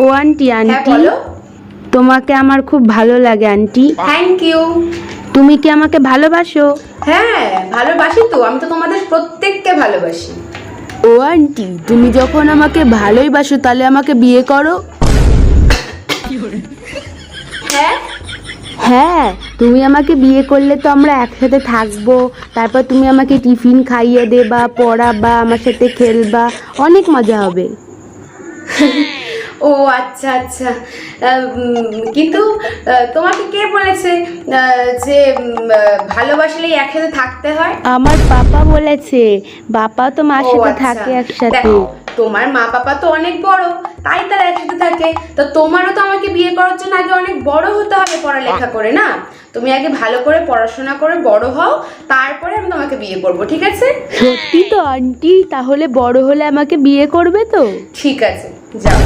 ও aunty হ্যাঁ aunty তোমাকে আমার খুব ভালো লাগে আন্টি থ্যাংক ইউ তুমি কি আমাকে ভালোবাসো? হ্যাঁ ভালোবাসি তো আমি তো তোমাদের প্রত্যেককে ভালোবাসি। ও আন্টি তুমি যখন আমাকে ভালোই বাসো তাহলে আমাকে বিয়ে করো। হ্যাঁ? হ্যাঁ তুমি আমাকে বিয়ে করলে তো আমরা একসাথে থাকব তারপর তুমি আমাকে টিফিন খাইয়ে দেবা পড়াবা আমার সাথে খেলবা অনেক মজা হবে। ও আচ্ছা আচ্ছা। কিন্তু তোমাকে কে বলেছে যে ভালোবাসলেই একসাথে থাকতে হয়? আমার বাবা বলেছে। বাবা তো মার সাথে আচ্ছা। থাকে একসাথে। তোমার মা বাবা তো অনেক বড় তাই তারা একসাথে থাকে। তো তোমারও তো আমাকে বিয়ে করার জন্য আগে অনেক বড় হতে হবে পড়ালেখা করে না? তুমি আগে ভালো করে পড়াশোনা করে বড় হও তারপরে আমি তোমাকে বিয়ে করব ঠিক আছে? সত্যি তো আন্টি। তাহলে বড় হলে আমাকে বিয়ে করবে তো? ঠিক আছে যাও।